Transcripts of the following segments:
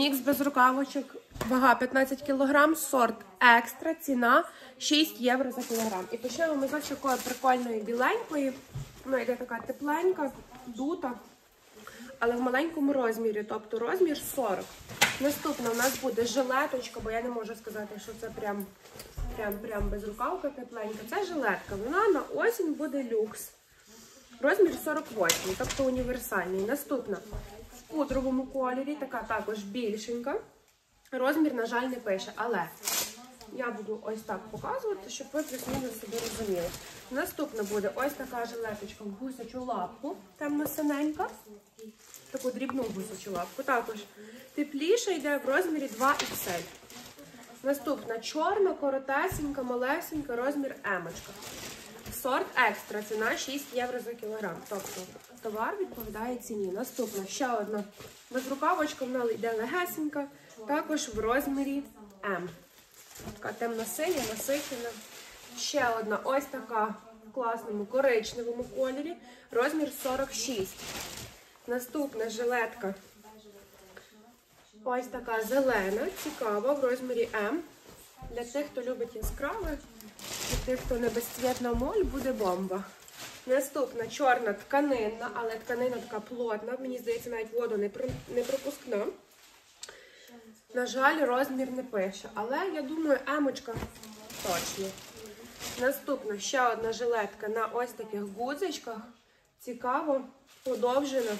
Мікс без рукавочок, вага 15 кг, сорт екстра, ціна 6 євро за кілограм. І почнемо ми з такої прикольної біленької. Вона йде така тепленька, дута, але в маленькому розмірі, тобто розмір 40. Наступна у нас буде жилеточка, бо я не можу сказати, що це прям, прям, прям безрукавка тепленька. Це жилетка. Вона на осінь буде люкс. Розмір 48, тобто універсальний. Наступна в пудровому кольорі, така також більшенька. Розмір, на жаль, не пише, але я буду ось так показувати, щоб ви плюс-мінус собі розуміли. Наступна буде ось така жилеточка в гусячу лапку, темно-синенька. Таку дрібну гусячу лапку. Також тепліша йде в розмірі 2XL. Наступна чорна, коротесенька, малесенька, розмір емочка. Сорт екстра, ціна 6 євро за кілограм. Тобто товар відповідає ціні. Наступна ще одна безрукавочка, вона йде легесенька, також в розмірі М. Така темно-синя, насичена. Ще одна ось така в класному коричневому кольорі, розмір 46. Наступна жилетка. Ось така зелена, цікава, в розмірі М. Для тих, хто любить яскраве, для тих, хто не безцвітна моль, буде бомба. Наступна чорна тканинна, але тканина така плотна. Мені здається, навіть воду не, не пропускна. На жаль, розмір не пише, але я думаю, емочка точно. Наступна ще одна жилетка на ось таких гудзичках. Цікаво, подовжена.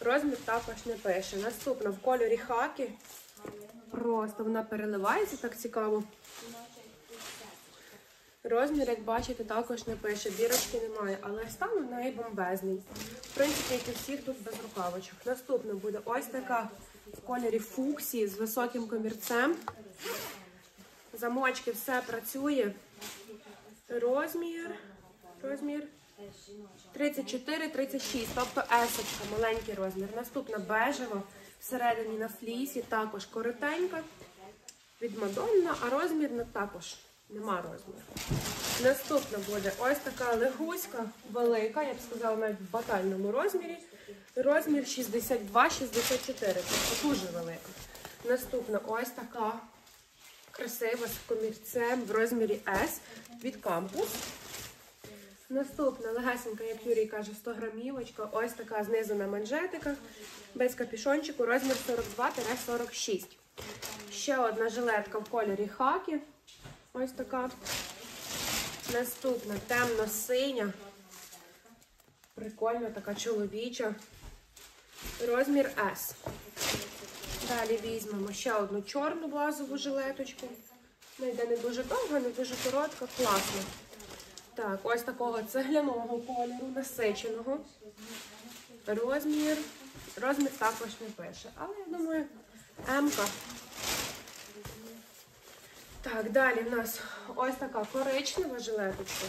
Розмір також не пише. Наступна в кольорі хакі. Просто вона переливається так цікаво. Розмір, як бачите, також не пише. Бірочки немає, але стан у неї бомбезний. В принципі, як і всіх тут без рукавичок. Наступна буде ось така в кольорі фуксії з високим комірцем. Замочки все працює. Розмір. Розмір 34-36, тобто есочка, маленький розмір. Наступна бежева, всередині на флісі, також коротенька, від Мадонна, а розмір також нема розміру. Наступна буде ось така легуська, велика, я б сказала, навіть в батальному розмірі. Розмір 62-64, тобто дуже велика. Наступна ось така красива з комірцем в розмірі S від кампус. Наступна легесенька, як Юрій каже, 100 грамівочка. Ось така знизу на манжетиках, без капішончику, розмір 42-46. Ще одна жилетка в кольорі хакі. Ось така. Наступна темно-синя. Прикольна, така чоловіча. Розмір S. Далі візьмемо ще одну чорну базову жилеточку. Вона йде не дуже довга, не дуже коротка, класно. Так, ось такого цегляного кольору, насиченого. Розмір. Розмір також не пише. Але я думаю, М-ка. Так, далі в нас ось така коричнева жилеточка.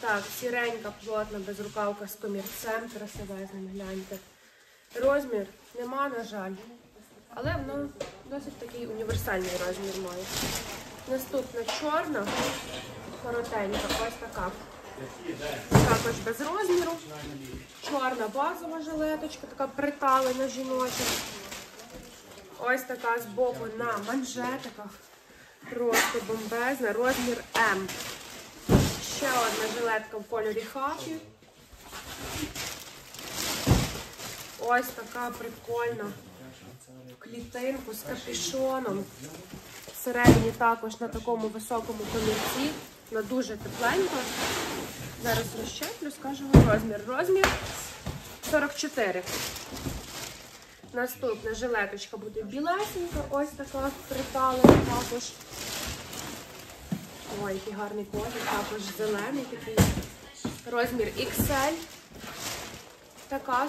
Так, сіренька, плотна, безрукавка з комірцем, красивезним, гляньте. Розмір нема, на жаль. Але воно досить такий універсальний розмір має. Наступна чорна, коротенька, ось така. Також без розміру. Чорна базова жилеточка, така приталена жіноча. Ось така з боку на манжетиках. Просто бомбезна. Розмір М. Ще одна жилетка в кольорі хакі. Ось така прикольна клітинку з капюшоном. Всередині також на такому високому комірці. Вона дуже тепленька. Зараз розщеплю, скажу розмір. Розмір 44. Наступна жилеточка буде білесенька, ось така приталена також. Ой, який гарний колір, також зелений такий. Розмір XL. Така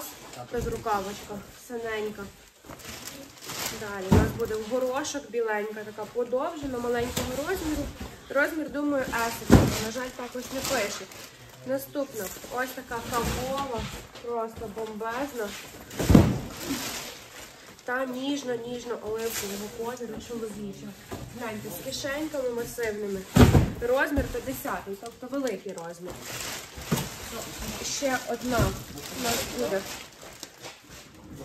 безрукавочка, синенька. Далі у нас буде в горошок біленька, така подовжена, маленького розміру. Розмір, думаю, S, на жаль, також не пише. Наступна ось така кавова, просто бомбезна. Та ніжно-ніжно-оливкового кольору чоловіча. Гляньте, з кишеньками масивними. Розмір 50, тобто великий розмір. Ще одна у нас буде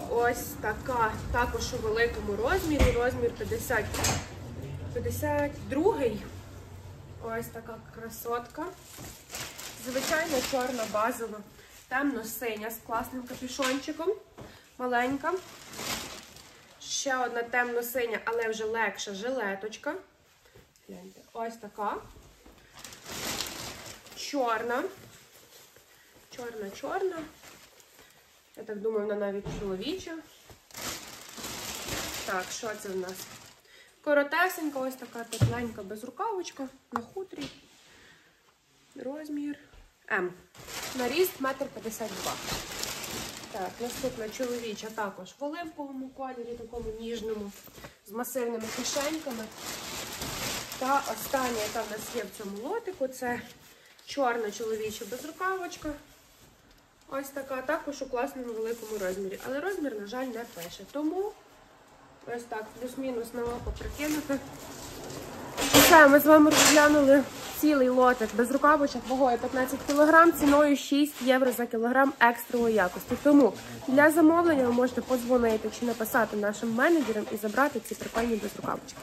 Ось така, також у великому розмірі, розмір 50, 52. Ось така красотка. Звичайно, чорна базова, темно-синя з класним капюшончиком. Маленька. Ще одна темно-синя, але вже легша жилеточка. Гляньте, ось така. Чорна. Чорна, чорна. Я так думаю, вона навіть чоловіча. Так, що це в нас? Коротесенька, ось така тепленька безрукавочка на хутрі. Розмір М. На ріст 1,52 м. Так, наступна чоловіча також в оливковому кольорі, такому ніжному, з масивними кишеньками. Та остання, яка в нас є в цьому лотику, це чорна чоловіча безрукавочка. Ось така, також у класному великому розмірі. Але розмір, на жаль, не пише. Тому ось так, плюс-мінус на око прикинути. Все, ми з вами розглянули цілий лотик без рукавичок вагою 15 кг, ціною 6 євро за кілограм екстрової якості. Тому для замовлення ви можете подзвонити чи написати нашим менеджерам і забрати ці прикольні безрукавочки.